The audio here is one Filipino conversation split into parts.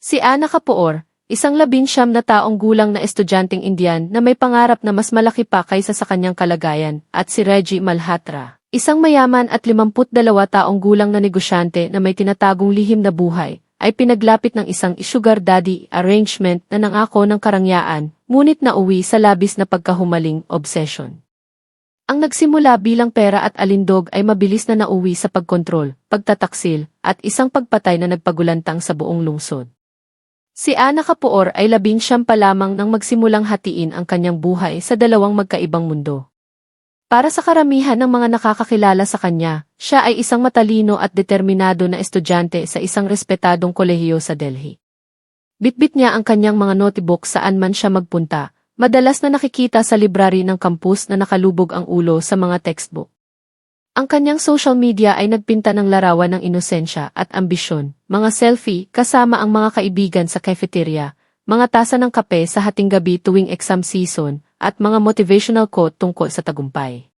Si Ana Kapoor, isang labinsyam na taong gulang na estudyanteng Indian na may pangarap na mas malaki pa kaysa sa kanyang kalagayan, at si Reggie Malhatra, isang mayaman at 52 taong gulang na negosyante na may tinatagong lihim na buhay, ay pinaglapit ng isang sugar daddy arrangement na nangako ng karangyaan, ngunit nauwi sa labis na pagkahumaling obsession. Ang nagsimula bilang pera at alindog ay mabilis na nauwi sa pagkontrol, pagtataksil, at isang pagpatay na nagpagulantang sa buong lungsod. Si Ana Kapoor ay labing siyam pa lamang nang magsimulang hatiin ang kanyang buhay sa dalawang magkaibang mundo. Para sa karamihan ng mga nakakakilala sa kanya, siya ay isang matalino at determinado na estudyante sa isang respetadong kolehiyo sa Delhi. Bitbit niya ang kanyang mga notebook saan man siya magpunta, madalas na nakikita sa library ng kampus na nakalubog ang ulo sa mga textbook. Ang kanyang social media ay nagpinta ng larawan ng inosensya at ambisyon, mga selfie kasama ang mga kaibigan sa cafeteria, mga tasa ng kape sa hating gabi tuwing exam season, at mga motivational quote tungkol sa tagumpay.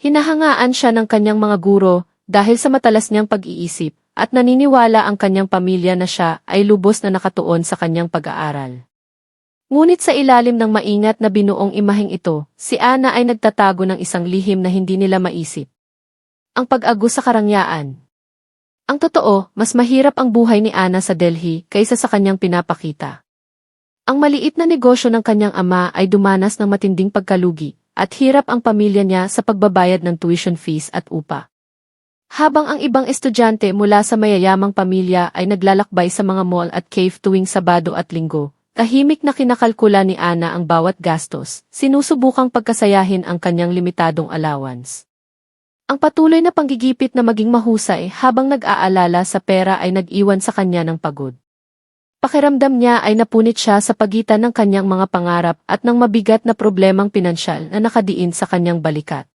Hinahangaan siya ng kanyang mga guro dahil sa matalas niyang pag-iisip at naniniwala ang kanyang pamilya na siya ay lubos na nakatuon sa kanyang pag-aaral. Ngunit sa ilalim ng maingat na binuong imaheng ito, si Ana ay nagtatago ng isang lihim na hindi nila maisip. Ang pag-agos sa karangyaan. Ang totoo, mas mahirap ang buhay ni Ana sa Delhi kaysa sa kanyang pinapakita. Ang maliit na negosyo ng kanyang ama ay dumanas ng matinding pagkalugi, at hirap ang pamilya niya sa pagbabayad ng tuition fees at upa. Habang ang ibang estudyante mula sa mayayamang pamilya ay naglalakbay sa mga mall at cave tuwing Sabado at Linggo, tahimik na kinakalkula ni Ana ang bawat gastos, sinusubukang pagkasayahin ang kanyang limitadong allowance. Ang patuloy na panggigipit na maging mahusay habang nag-aalala sa pera ay nag-iwan sa kanya ng pagod. Pakiramdam niya ay napunit siya sa pagitan ng kanyang mga pangarap at ng mabigat na problemang pinansyal na nakadiin sa kanyang balikat.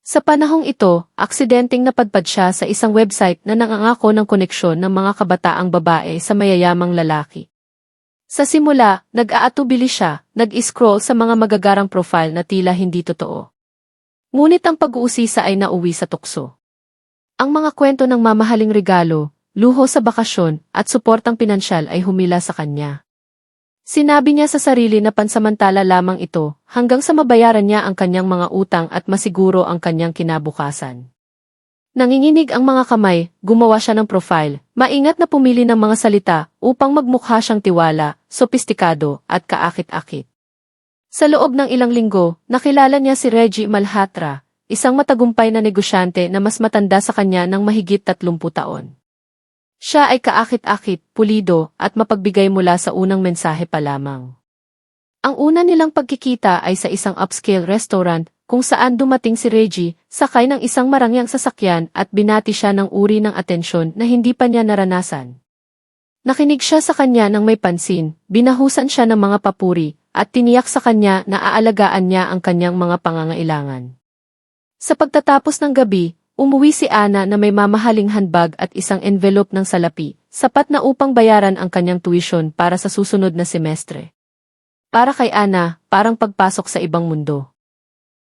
Sa panahong ito, aksidenteng napadpad siya sa isang website na nangangako ng koneksyon ng mga kabataang babae sa mayayamang lalaki. Sa simula, nag-aatubili siya, nag-scroll sa mga magagarang profile na tila hindi totoo. Ngunit ang pag-uusisa ay nauwi sa tukso. Ang mga kwento ng mamahaling regalo, luho sa bakasyon, at suportang pinansyal ay humila sa kanya. Sinabi niya sa sarili na pansamantala lamang ito, hanggang sa mabayaran niya ang kanyang mga utang at masiguro ang kanyang kinabukasan. Nanginginig ang mga kamay, gumawa siya ng profile, maingat na pumili ng mga salita upang magmukha siyang tiwala, sopistikado, at kaakit-akit. Sa loob ng ilang linggo, nakilala niya si Reggie Malhatra, isang matagumpay na negosyante na mas matanda sa kanya ng mahigit 30 taon. Siya ay kaakit-akit, pulido, at mapagbigay mula sa unang mensahe pa lamang. Ang una nilang pagkikita ay sa isang upscale restaurant kung saan dumating si Reggie, sakay ng isang marangyang sasakyan at binati siya ng uri ng atensyon na hindi pa niya naranasan. Nakinig siya sa kanya ng may pansin, binahusan siya ng mga papuri, at tiniyak sa kanya na aalagaan niya ang kanyang mga pangangailangan. Sa pagtatapos ng gabi, umuwi si Ana na may mamahaling handbag at isang envelope ng salapi, sapat na upang bayaran ang kanyang tuition para sa susunod na semestre. Para kay Ana, parang pagpasok sa ibang mundo.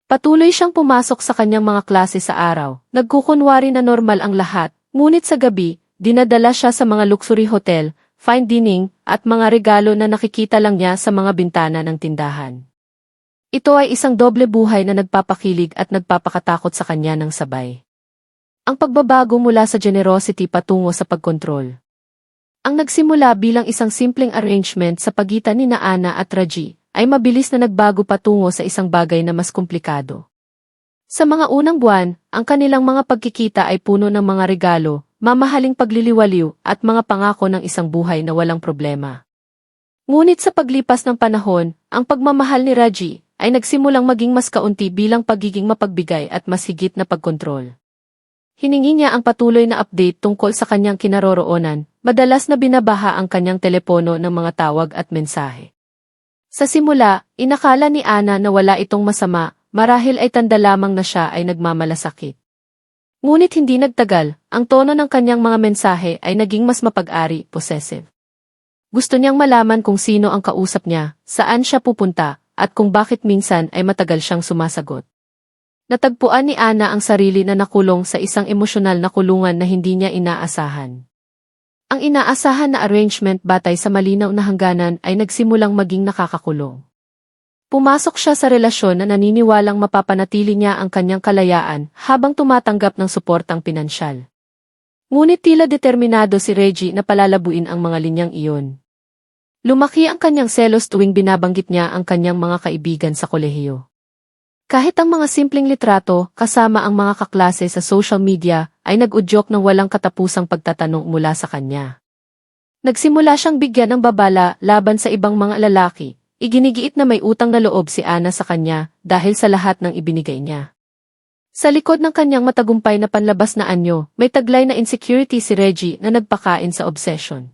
Patuloy siyang pumasok sa kanyang mga klase sa araw, nagkukunwari na normal ang lahat, ngunit sa gabi, dinadala siya sa mga luxury hotel, fine dining, at mga regalo na nakikita lang niya sa mga bintana ng tindahan. Ito ay isang doble buhay na nagpapakilig at nagpapakatakot sa kanya ng sabay. Ang pagbabago mula sa generosity patungo sa pagkontrol. Ang nagsimula bilang isang simpleng arrangement sa pagitan ni Ana at Raji, ay mabilis na nagbago patungo sa isang bagay na mas komplikado. Sa mga unang buwan, ang kanilang mga pagkikita ay puno ng mga regalo, mamahaling pagliliwaliw at mga pangako ng isang buhay na walang problema. Ngunit sa paglipas ng panahon, ang pagmamahal ni Raji ay nagsimulang maging mas kaunti bilang pagiging mapagbigay at mas higit na pagkontrol. Hiningi niya ang patuloy na update tungkol sa kanyang kinaroroonan, madalas na binabaha ang kanyang telepono ng mga tawag at mensahe. Sa simula, inakala ni Ana na wala itong masama, marahil ay tanda lamang na siya ay nagmamalasakit. Ngunit hindi nagtagal, ang tono ng kanyang mga mensahe ay naging mas mapag-ari, possessive. Gusto niyang malaman kung sino ang kausap niya, saan siya pupunta, at kung bakit minsan ay matagal siyang sumasagot. Natagpuan ni Ana ang sarili na nakulong sa isang emosyonal na kulungan na hindi niya inaasahan. Ang inaasahan na arrangement batay sa malinaw na hangganan ay nagsimulang maging nakakakulong. Pumasok siya sa relasyon na naniniwalang mapapanatili niya ang kanyang kalayaan habang tumatanggap ng suportang pinansyal. Ngunit tila determinado si Reggie na palalabuin ang mga linyang iyon. Lumaki ang kanyang selos tuwing binabanggit niya ang kanyang mga kaibigan sa kolehiyo. Kahit ang mga simpleng litrato kasama ang mga kaklase sa social media ay nag-udyok ng walang katapusang pagtatanong mula sa kanya. Nagsimula siyang bigyan ng babala laban sa ibang mga lalaki, iginigiit na may utang na loob si Ana sa kanya dahil sa lahat ng ibinigay niya. Sa likod ng kanyang matagumpay na panlabas na anyo, may taglay na insecurity si Reggie na nagpakain sa obsession.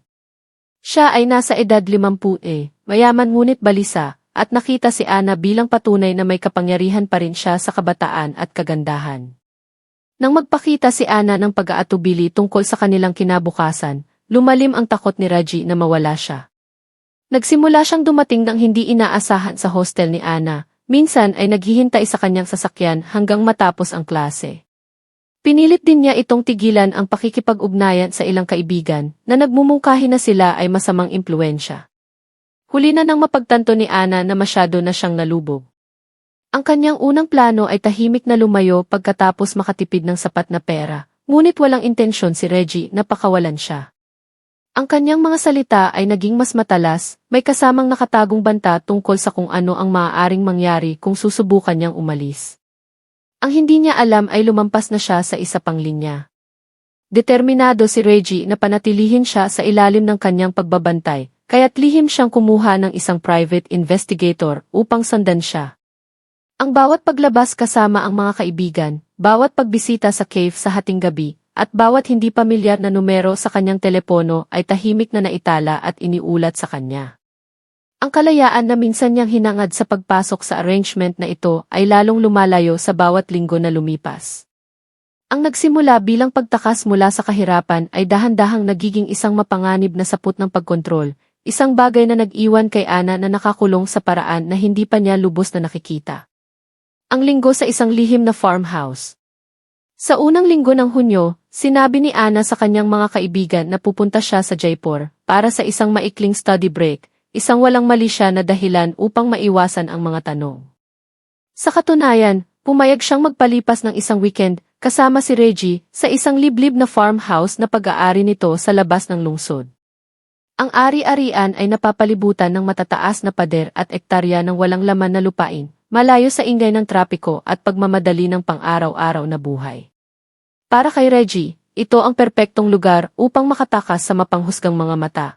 Siya ay nasa edad 50 eh, mayaman ngunit balisa, at nakita si Ana bilang patunay na may kapangyarihan pa rin siya sa kabataan at kagandahan. Nang magpakita si Ana ng pag-aatubili tungkol sa kanilang kinabukasan, lumalim ang takot ni Reggie na mawala siya. Nagsimula siyang dumating ng hindi inaasahan sa hostel ni Ana, minsan ay naghihintay sa kanyang sasakyan hanggang matapos ang klase. Pinilit din niya itong tigilan ang pakikipag-ugnayan sa ilang kaibigan na nagmumungkahi na sila ay masamang impluensya. Huli na nang mapagtanto ni Ana na masyado na siyang nalubog. Ang kanyang unang plano ay tahimik na lumayo pagkatapos makatipid ng sapat na pera, ngunit walang intensyon si Reggie na pakawalan siya. Ang kanyang mga salita ay naging mas matalas, may kasamang nakatagong banta tungkol sa kung ano ang maaaring mangyari kung susubukan niyang umalis. Ang hindi niya alam ay lumampas na siya sa isa pang linya. Determinado si Reggie na panatilihin siya sa ilalim ng kanyang pagbabantay, kaya't lihim siyang kumuha ng isang private investigator upang sandan siya. Ang bawat paglabas kasama ang mga kaibigan, bawat pagbisita sa cave sa hating gabi, at bawat hindi pamilyar na numero sa kanyang telepono ay tahimik na naitala at iniulat sa kanya. Ang kalayaan na minsan niyang hinangad sa pagpasok sa arrangement na ito ay lalong lumalayo sa bawat linggo na lumipas. Ang nagsimula bilang pagtakas mula sa kahirapan ay dahan-dahang nagiging isang mapanganib na saput ng pagkontrol, isang bagay na nag-iwan kay Ana na nakakulong sa paraan na hindi pa niya lubos na nakikita. Ang linggo sa isang lihim na farmhouse. Sa unang linggo ng Hunyo, sinabi ni Ana sa kanyang mga kaibigan na pupunta siya sa Jaipur para sa isang maikling study break, isang walang mali siya na dahilan upang maiwasan ang mga tanong. Sa katunayan, pumayag siyang magpalipas ng isang weekend kasama si Reggie sa isang liblib na farmhouse na pag-aari nito sa labas ng lungsod. Ang ari-arian ay napapalibutan ng matataas na pader at ektarya ng walang laman na lupain, malayo sa ingay ng trapiko at pagmamadali ng pang-araw-araw na buhay. Para kay Reggie, ito ang perpektong lugar upang makatakas sa mapanghusgang mga mata.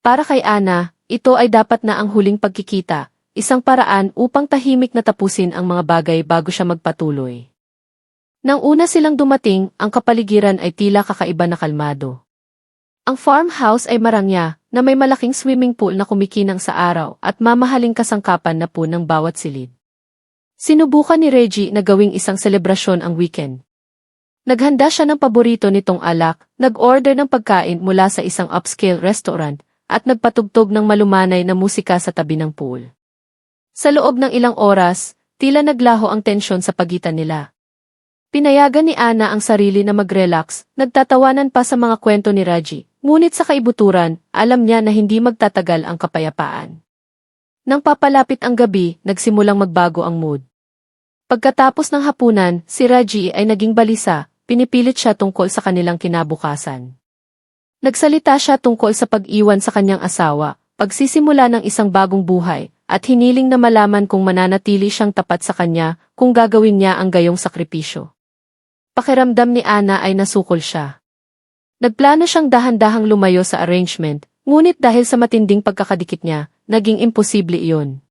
Para kay Ana, ito ay dapat na ang huling pagkikita, isang paraan upang tahimik na tapusin ang mga bagay bago siya magpatuloy. Nang una silang dumating, ang kapaligiran ay tila kakaiba na kalmado. Ang farmhouse ay marangya, na may malaking swimming pool na kumikinang sa araw at mamahaling kasangkapan na po ng bawat silid. Sinubukan ni Reggie na gawing isang selebrasyon ang weekend. Naghanda siya ng paborito nitong alak, nag-order ng pagkain mula sa isang upscale restaurant, at nagpatugtog ng malumanay na musika sa tabi ng pool. Sa loob ng ilang oras, tila naglaho ang tensyon sa pagitan nila. Pinayagan ni Ana ang sarili na mag-relax, nagtatawanan pa sa mga kwento ni Raji, ngunit sa kaibuturan, alam niya na hindi magtatagal ang kapayapaan. Nang papalapit ang gabi, nagsimulang magbago ang mood. Pagkatapos ng hapunan, si Raji ay naging balisa, pinipilit siya tungkol sa kanilang kinabukasan. Nagsalita siya tungkol sa pag-iwan sa kanyang asawa, pagsisimula ng isang bagong buhay, at hiniling na malaman kung mananatili siyang tapat sa kanya kung gagawin niya ang gayong sakripisyo. Pakiramdam ni Ana ay nasukol siya. Nagplano siyang dahan-dahang lumayo sa arrangement, ngunit dahil sa matinding pagkakadikit niya, naging imposible iyon.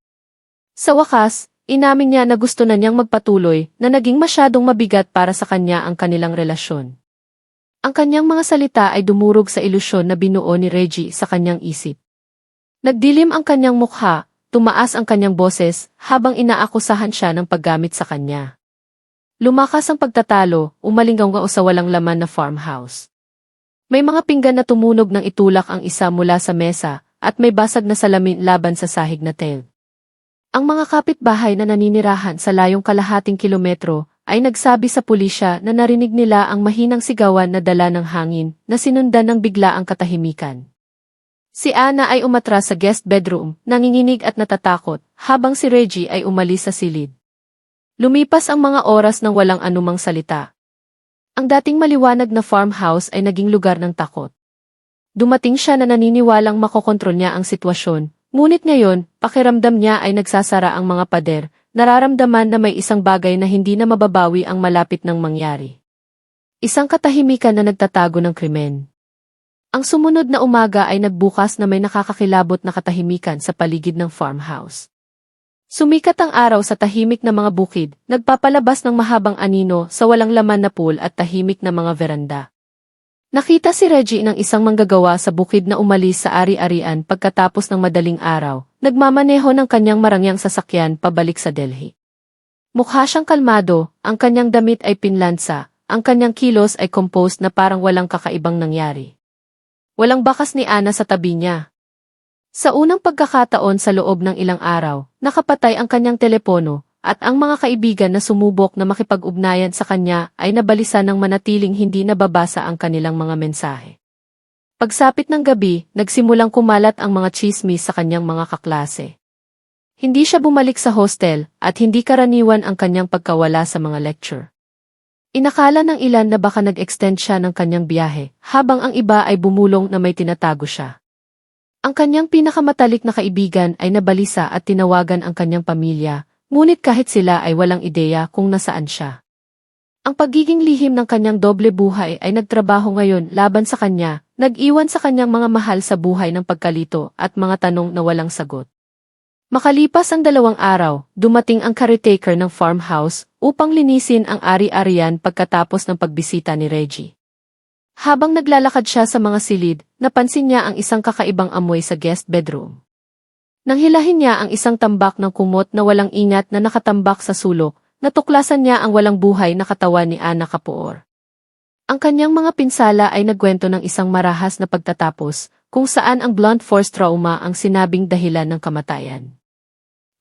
Sa wakas, inamin niya na gusto na niyang magpatuloy na naging masyadong mabigat para sa kanya ang kanilang relasyon. Ang kanyang mga salita ay dumurog sa ilusyon na binuo ni Reggie sa kanyang isip. Nagdilim ang kanyang mukha, tumaas ang kanyang boses habang inaakusahan siya ng paggamit sa kanya. Lumakas ang pagtatalo, umalinggaw sa walang laman na farmhouse. May mga pinggan na tumunog ng itulak ang isa mula sa mesa at may basag na salamin laban sa sahig na tel. Ang mga kapitbahay na naninirahan sa layong kalahating kilometro ay nagsabi sa pulisya na narinig nila ang mahinang sigawan na dala ng hangin na sinundan ng biglaang katahimikan. Si Ana ay umatras sa guest bedroom, nanginginig at natatakot, habang si Reggie ay umalis sa silid. Lumipas ang mga oras ng walang anumang salita. Ang dating maliwanag na farmhouse ay naging lugar ng takot. Dumating siya na naniniwalang makokontrol niya ang sitwasyon, ngunit ngayon, pakiramdam niya ay nagsasara ang mga pader, nararamdaman na may isang bagay na hindi na mababawi ang malapit ng mangyari. Isang katahimikan na nagtatago ng krimen. Ang sumunod na umaga ay nagbukas na may nakakakilabot na katahimikan sa paligid ng farmhouse. Sumikat ang araw sa tahimik na mga bukid, nagpapalabas ng mahabang anino sa walang laman na pool at tahimik na mga veranda. Nakita si Reggie ng isang manggagawa sa bukid na umalis sa ari-arian pagkatapos ng madaling araw, nagmamaneho ng kanyang marangyang sasakyan pabalik sa Delhi. Mukha siyang kalmado, ang kanyang damit ay pinlansa, ang kanyang kilos ay composed na parang walang kakaibang nangyari. Walang bakas ni Ana sa tabi niya. Sa unang pagkakataon sa loob ng ilang araw, nakapatay ang kanyang telepono, at ang mga kaibigan na sumubok na makipag-ugnayan sa kanya ay nabalisa ng manatiling hindi nababasa ang kanilang mga mensahe. Pagsapit ng gabi, nagsimulang kumalat ang mga chismis sa kanyang mga kaklase. Hindi siya bumalik sa hostel at hindi karaniwan ang kanyang pagkawala sa mga lecture. Inakala ng ilan na baka nag-extend siya ng kanyang biyahe, habang ang iba ay bumulong na may tinatago siya. Ang kanyang pinakamatalik na kaibigan ay nabalisa at tinawagan ang kanyang pamilya, ngunit kahit sila ay walang ideya kung nasaan siya. Ang pagiging lihim ng kanyang doble buhay ay nagtrabaho ngayon laban sa kanya, nag-iwan sa kanyang mga mahal sa buhay ng pagkalito at mga tanong na walang sagot. Makalipas ang dalawang araw, dumating ang caretaker ng farmhouse upang linisin ang ari-arian pagkatapos ng pagbisita ni Reggie. Habang naglalakad siya sa mga silid, napansin niya ang isang kakaibang amoy sa guest bedroom. Nang hilahin niya ang isang tambak ng kumot na walang ingat na nakatambak sa sulok, natuklasan niya ang walang buhay na katawan ni Ana Kapoor. Ang kanyang mga pinsala ay nagkwento ng isang marahas na pagtatapos, kung saan ang blunt force trauma ang sinabing dahilan ng kamatayan.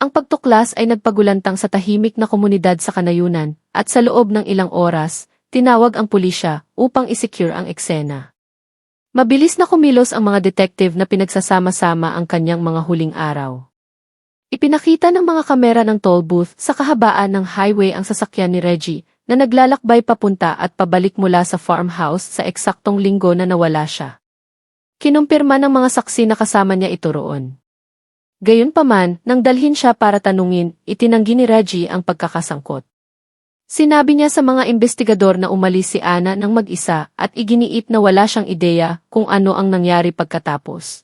Ang pagtuklas ay nagpagulantang sa tahimik na komunidad sa kanayunan, at sa loob ng ilang oras, tinawag ang pulisya upang isecure ang eksena. Mabilis na kumilos ang mga detective na pinagsasama-sama ang kanyang mga huling araw. Ipinakita ng mga kamera ng toll booth sa kahabaan ng highway ang sasakyan ni Reggie na naglalakbay papunta at pabalik mula sa farmhouse sa eksaktong linggo na nawala siya. Kinumpirma ng mga saksi na kasama niya ito roon. Gayunpaman, nang dalhin siya para tanungin, itinanggi ni Reggie ang pagkakasangkot. Sinabi niya sa mga investigador na umalis si Ana ng mag-isa at iginiit na wala siyang ideya kung ano ang nangyari pagkatapos.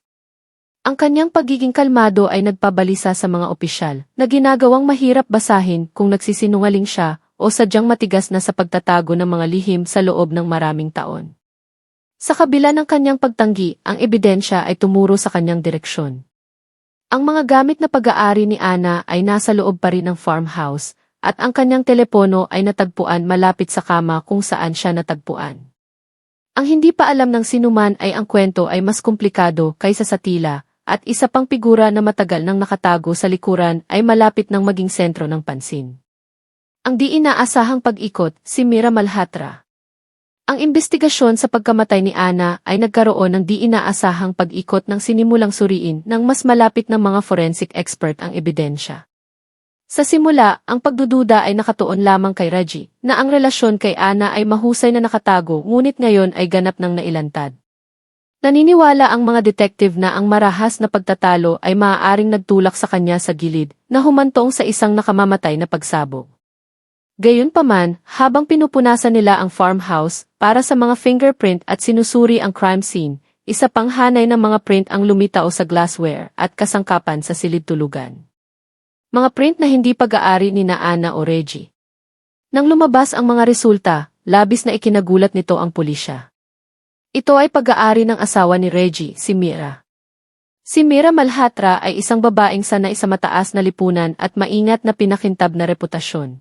Ang kanyang pagiging kalmado ay nagpabalisa sa mga opisyal na ginagawang mahirap basahin kung nagsisinungaling siya o sadyang matigas na sa pagtatago ng mga lihim sa loob ng maraming taon. Sa kabila ng kanyang pagtanggi, ang ebidensya ay tumuro sa kanyang direksyon. Ang mga gamit na pag-aari ni Ana ay nasa loob pa rin ng farmhouse, at ang kanyang telepono ay natagpuan malapit sa kama kung saan siya natagpuan. Ang hindi pa alam ng sinuman ay ang kwento ay mas komplikado kaysa sa tila, at isa pang figura na matagal nang nakatago sa likuran ay malapit ng maging sentro ng pansin. Ang di inaasahang pag-ikot, si Mira Malhatra. Ang investigasyon sa pagkamatay ni Ana ay nagkaroon ng di inaasahang pag-ikot ng sinimulang suriin ng mas malapit ng mga forensic expert ang ebidensya. Sa simula, ang pagdududa ay nakatuon lamang kay Reggie, na ang relasyon kay Ana ay mahusay na nakatago ngunit ngayon ay ganap ng nailantad. Naniniwala ang mga detective na ang marahas na pagtatalo ay maaaring nagtulak sa kanya sa gilid na humantong sa isang nakamamatay na pagsabog. Gayunpaman, habang pinupunasan nila ang farmhouse para sa mga fingerprint at sinusuri ang crime scene, isa pang hanay ng mga print ang lumitaw sa glassware at kasangkapan sa silid tulugan. Mga print na hindi pag-aari ni Naana o Reggie. Nang lumabas ang mga resulta, labis na ikinagulat nito ang pulisya. Ito ay pag-aari ng asawa ni Reggie, si Mira. Si Mira Malhatra ay isang babaeng sanay sa mataas na lipunan at maingat na pinakintab na reputasyon.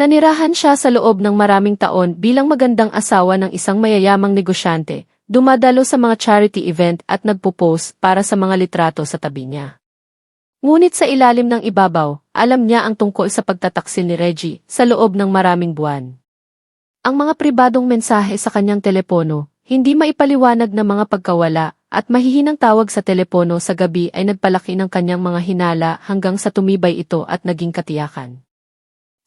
Nanirahan siya sa loob ng maraming taon bilang magandang asawa ng isang mayayamang negosyante, dumadalo sa mga charity event at nagpo-post para sa mga litrato sa tabi niya. Ngunit sa ilalim ng ibabaw, alam niya ang tungkol sa pagtataksil ni Reggie sa loob ng maraming buwan. Ang mga pribadong mensahe sa kanyang telepono, hindi maipaliwanag na mga pagkawala at mahihinang tawag sa telepono sa gabi ay nagpalaki ng kanyang mga hinala hanggang sa tumibay ito at naging katiyakan.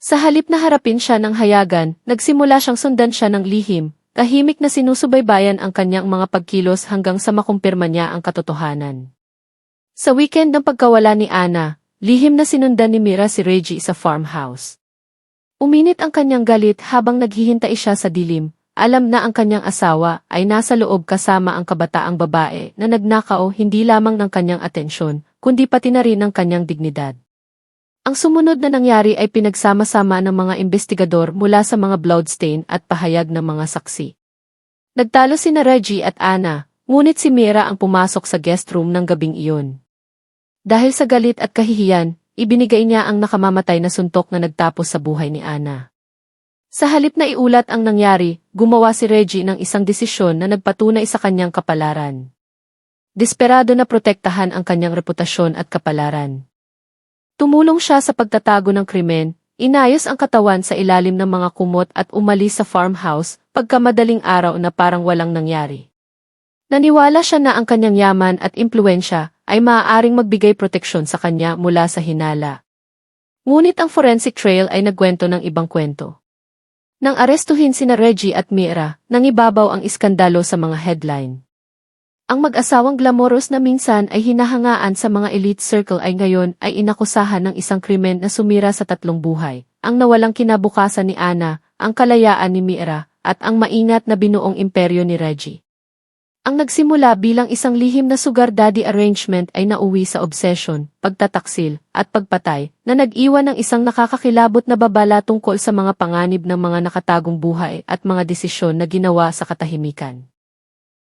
Sa halip na harapin siya ng hayagan, nagsimula siyang sundan siya ng lihim, tahimik na sinusubaybayan ang kanyang mga pagkilos hanggang sa makumpirma niya ang katotohanan. Sa weekend ng pagkawala ni Anna, lihim na sinundan ni Mira si Reggie sa farmhouse. Uminit ang kanyang galit habang naghihintay siya sa dilim, alam na ang kanyang asawa ay nasa loob kasama ang kabataang babae na nagnakaw hindi lamang ng kanyang atensyon, kundi pati na rin ng kanyang dignidad. Ang sumunod na nangyari ay pinagsama-sama ng mga investigador mula sa mga bloodstain at pahayag ng mga saksi. Nagtalo sina Reggie at Anna, ngunit si Mira ang pumasok sa guest room ng gabing iyon. Dahil sa galit at kahihiyan, ibinigay niya ang nakamamatay na suntok na nagtapos sa buhay ni Anna. Sa halip na iulat ang nangyari, gumawa si Reggie ng isang desisyon na nagpatunay sa kanyang kapalaran. Desperado na protektahan ang kanyang reputasyon at kapalaran. Tumulong siya sa pagtatago ng krimen, inayos ang katawan sa ilalim ng mga kumot at umalis sa farmhouse pagkamadaling araw na parang walang nangyari. Naniwala siya na ang kanyang yaman at impluensya ay maaaring magbigay proteksyon sa kanya mula sa hinala. Ngunit ang forensic trail ay nagkwento ng ibang kwento. Nang arestuhin sina Reggie at Mira, nangibabaw ang iskandalo sa mga headline. Ang mag-asawang glamorous na minsan ay hinahangaan sa mga elite circle ay ngayon ay inakusahan ng isang krimen na sumira sa tatlong buhay, ang nawalang kinabukasan ni Anna, ang kalayaan ni Mira, at ang maingat na binuong imperyo ni Reggie. Ang nagsimula bilang isang lihim na sugar daddy arrangement ay nauwi sa obsession, pagtataksil, at pagpatay, na nag-iwan ng isang nakakakilabot na babala tungkol sa mga panganib ng mga nakatagong buhay at mga desisyon na ginawa sa katahimikan.